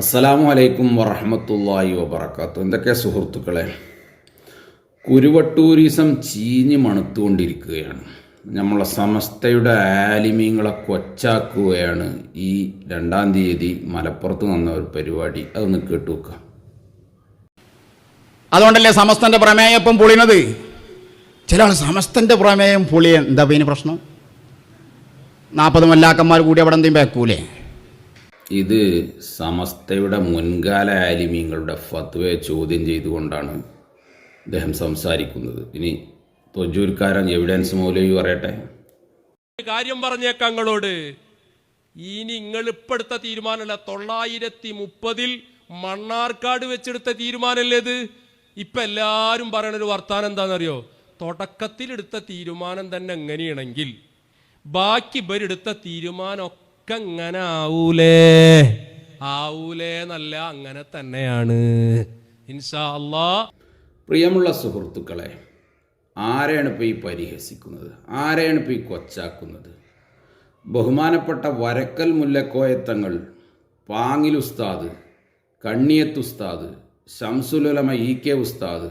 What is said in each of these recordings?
അസ്സലാമു അലൈക്കും വറഹമത്തല്ലാഹി വബർക്കാത്തു എന്തൊക്കെ സുഹൃത്തുക്കളെ? കുരുവട്ടൂരിസം ചീഞ്ഞ് മണുത്തുകൊണ്ടിരിക്കുകയാണ്. നമ്മളെ സമസ്തയുടെ ആലിമീങ്ങളെ കൊച്ചാക്കുകയാണ് ഈ രണ്ടാം തീയതി മലപ്പുറത്ത് വന്ന ഒരു പരിപാടി. അതൊന്ന് കേട്ടു വെക്കാം അതുകൊണ്ടല്ലേ സമസ്തന്റെ പ്രമേയം പൊളിയണത് ചില ആൾ സമസ്തന്റെ പ്രമേയം പൊളിയ എന്താ പിന്നെ പ്രശ്നം? നാൽപ്പത് മല്ലാക്കന്മാർ കൂടി അവിടെ എന്തെങ്കിലും വെക്കൂലേ ഇത് സമസ്തയുടെ മുൻകാല ആലിമീങ്ങളുടെ ഫത്വയെ ചോദ്യം ചെയ്തുകൊണ്ടാണ് അദ്ദേഹം സംസാരിക്കുന്നത്. ഇനി തൊജൂർക്കാരൻ എവിഡൻസ് മൗലവി പറയട്ടെ? കാര്യം പറഞ്ഞേക്കാം നിങ്ങളോട് ഇനി നിങ്ങൾ ഇപ്പെടുത്ത തീരുമാനമല്ല തൊള്ളായിരത്തി മുപ്പതിൽ മണ്ണാർക്കാട് വെച്ചെടുത്ത തീരുമാനമല്ലേ ഇത്? ഇപ്പൊ എല്ലാവരും പറയണ ഒരു വർത്താനം എന്താണെന്നറിയോ? തുടക്കത്തിൽ എടുത്ത തീരുമാനം തന്നെ എങ്ങനെയാണെങ്കിൽ ബാക്കി ഇവരെടുത്ത തീരുമാനമൊക്കെ അങ്ങനെ ആവൂലേ ആവൂലേ എന്നല്ല അങ്ങനെ തന്നെയാണ്. ഇൻഷാ അള്ളാ പ്രിയമുള്ള സുഹൃത്തുക്കളെ ആരെയാണ് ഇപ്പോൾ ഈ പരിഹസിക്കുന്നത്? ആരെയാണ് ഇപ്പോൾ ഈ കൊച്ചാക്കുന്നത്? ബഹുമാനപ്പെട്ട വരക്കൽ മുല്ലക്കോയത്തങ്ങൾ പാങ്ങിൽ ഉസ്താദ് കണ്ണിയത്ത് ഉസ്താദ് ഷംസുലുലമ ഇ കെ ഉസ്താദ്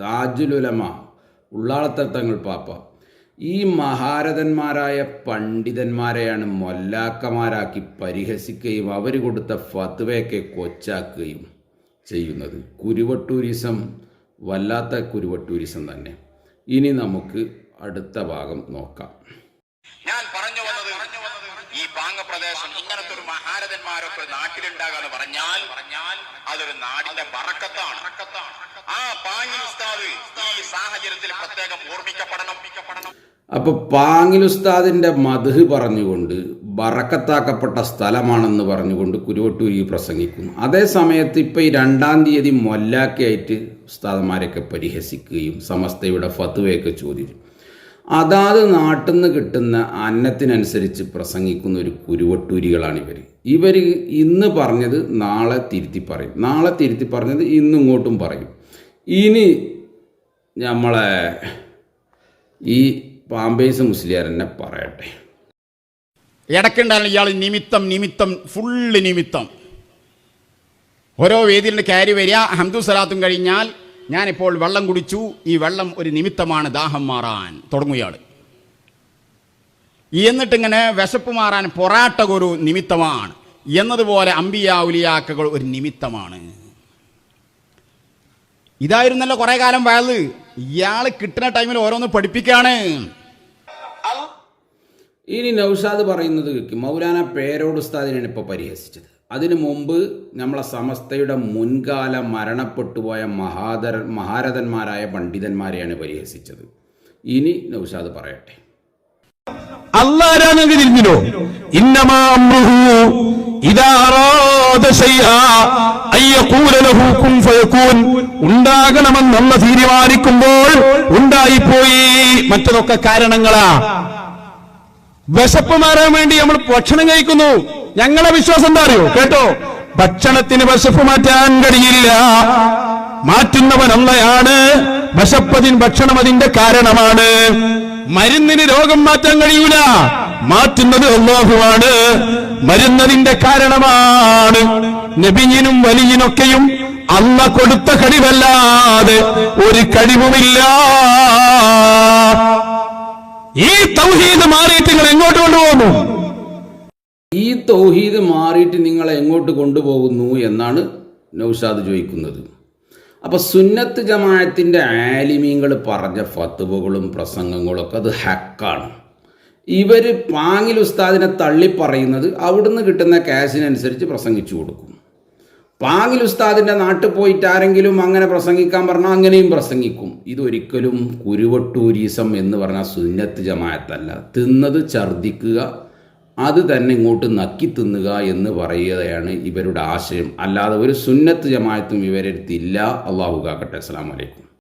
താജുലുലമ ഉള്ളാളത്തങ്ങൾ പാപ്പ. ഈ മഹാരഥന്മാരായ പണ്ഡിതന്മാരെയാണ് മൊല്ലാക്കമാരാക്കി പരിഹസിക്കുകയും അവർ കൊടുത്ത ഫത്വയൊക്കെ കൊച്ചാക്കുകയും ചെയ്യുന്നത്. കുരുവട്ടൂരിസം വല്ലാത്ത കുരുവട്ടൂരിസം തന്നെ. ഇനി നമുക്ക് അടുത്ത ഭാഗം നോക്കാം ഞാൻ പറഞ്ഞു വന്നത് ഈ പാങ്ങപ്രദേശം ഇങ്ങനത്തെ ഒരു മഹാരഥന്മാരൊക്കെ നാട്ടിലുണ്ടാകാന്ന് പറഞ്ഞാൽ പറഞ്ഞാൽ അതൊരു നാടിന്റെ വറക്കത്താണ്. ആ പാങ്ങിൽ ഉസ്താദ് ഈ സാഹചര്യത്തിൽ പ്രത്യേകം ഓർമ്മിക്കപ്പെടണം. അപ്പോൾ പാങ്ങിൽ ഉസ്താദിന്റെ മധു പറഞ്ഞുകൊണ്ട് ബറക്കത്താക്കപ്പെട്ട സ്ഥലമാണെന്ന് പറഞ്ഞുകൊണ്ട് കുരുവട്ടൂരി പ്രസംഗിക്കുന്നു. അതേ സമയത്ത് ഇപ്പോൾ ഈ രണ്ടാം തീയതി മൊല്ലാക്കയായിട്ട് ഉസ്താദന്മാരെയൊക്കെ പരിഹസിക്കുകയും സമസ്തയുടെ ഫത്വയൊക്കെ ചോദിച്ചു. അതാത് നാട്ടിൽ നിന്ന് കിട്ടുന്ന അന്നത്തിനനുസരിച്ച് പ്രസംഗിക്കുന്ന ഒരു കുരുവട്ടൂരികളാണ് ഇവർ ഇവർ ഇന്ന് പറഞ്ഞത് നാളെ തിരുത്തി പറയും. നാളെ തിരുത്തി പറഞ്ഞത് ഇന്നിങ്ങോട്ടും പറയും. ഇനി നമ്മളെ ഈ പാമ്പേസ് മുസ്ലിയാർ തന്നെ പറയട്ടെ. ഇടയ്ക്കുണ്ടായിരുന്നു ഇയാൾ നിമിത്തം നിമിത്തം ഫുള്ള് നിമിത്തം. ഓരോ വേദിയിലെ കയറി വരിക ഹംദു സലാത്തും കഴിഞ്ഞാൽ ഞാനിപ്പോൾ വെള്ളം കുടിച്ചു. ഈ വെള്ളം ഒരു നിമിത്തമാണ് ദാഹം മാറാൻ. തുടങ്ങുകയാണ്. എന്നിട്ടിങ്ങനെ വിശപ്പ് മാറാൻ പൊറാട്ട ഒരു നിമിത്തമാണ്. എന്നതുപോലെ അമ്പിയ ഉലിയാക്കകൾ ഒരു നിമിത്തമാണ്. ഇതായിരുന്നല്ലോ കുറേ കാലം വയത് ഇയാൾ കിട്ടുന്ന ടൈമിൽ ഓരോന്ന് പഠിപ്പിക്കാണ്. ഇനി നൗഷാദ് പറയുന്നത് മൗലാന പേരോട് ഉസ്താദിനാണ് ഇപ്പോൾ പരിഹസിച്ചത്. അതിനു മുമ്പ് നമ്മളെ സമസ്തയുടെ മുൻകാല മരണപ്പെട്ടുപോയ മഹാദര മഹാരഥന്മാരായ പണ്ഡിതന്മാരെയാണ് പരിഹസിച്ചത്. ഇനി നൗഷാദ് പറയട്ടെ. തിരിഞ്ഞിനോ ഇന്നമാ ഉണ്ടാകണമെന്നുള്ള തീരുമാനിക്കുമ്പോൾ ഉണ്ടായിപ്പോയി. മറ്റതൊക്കെ കാരണങ്ങളാ. വിശപ്പ് മാറാൻ വേണ്ടി നമ്മൾ ഭക്ഷണം കഴിക്കുന്നു. ഞങ്ങളെ വിശ്വാസം എന്താ അറിയോ? കേട്ടോ? ഭക്ഷണത്തിന് വിശപ്പ് മാറ്റാൻ കഴിയില്ല. മാറ്റുന്നവൻ അള്ളയാണ് വിശപ്പതിൻ ഭക്ഷണം അതിന്റെ കാരണമാണ്. മരുന്നിന് രോഗം മാറ്റാൻ കഴിയൂല. മാറ്റുന്നത് അള്ളാഹുവാണ് മരുന്നതിന്റെ കാരണമാണ്. നബിഞ്ഞിനും വലിയനൊക്കെയും അല്ല കൊടുത്ത കഴിവല്ലാതെ ഒരു കഴിവുമില്ല. ഈ തൗഹീദ് മാറിയിട്ട് നിങ്ങൾ എങ്ങോട്ട് കൊണ്ടുപോകുന്നു? തൗഹീദ് മാറിയിട്ട് നിങ്ങളെ എങ്ങോട്ട് കൊണ്ടുപോകുന്നു എന്നാണ് നൗഷാദ് ചോദിക്കുന്നത്. അപ്പോൾ സുന്നത്ത് ജമാഅത്തിന്റെ ആലിമീങ്ങൾ പറഞ്ഞ ഫത്തുവകളും പ്രസംഗങ്ങളും ഒക്കെ അത് ഹക്കാണ്. ഇവർ പാങ്ങിൽ ഉസ്താദിനെ തള്ളി പറയുന്നത് അവിടുന്ന് കിട്ടുന്ന ക്യാഷിനനുസരിച്ച് പ്രസംഗിച്ചു കൊടുക്കും. പാങ്ങിൽ ഉസ്താദിന്റെ നാട്ടിൽ പോയിട്ട് ആരെങ്കിലും അങ്ങനെ പ്രസംഗിക്കാൻ പറഞ്ഞാൽ അങ്ങനെയും പ്രസംഗിക്കും. ഇതൊരിക്കലും കുരുവട്ടൂരീസം എന്ന് പറഞ്ഞാൽ സുന്നത്ത് ജമാഅത്തല്ല. തിന്നത് ഛർദിക്കുക അത് തന്നെ ഇങ്ങോട്ട് നക്കി തിന്നുക എന്ന് പറയുകയാണ് ഇവരുടെ ആശയം. അല്ലാതെ ഒരു സുന്നത്ത് ജമായത്തും ഇവരെടുത്തില്ല അള്ളാഹു കാക്കട്ടെ. അസ്സാം വലൈക്കും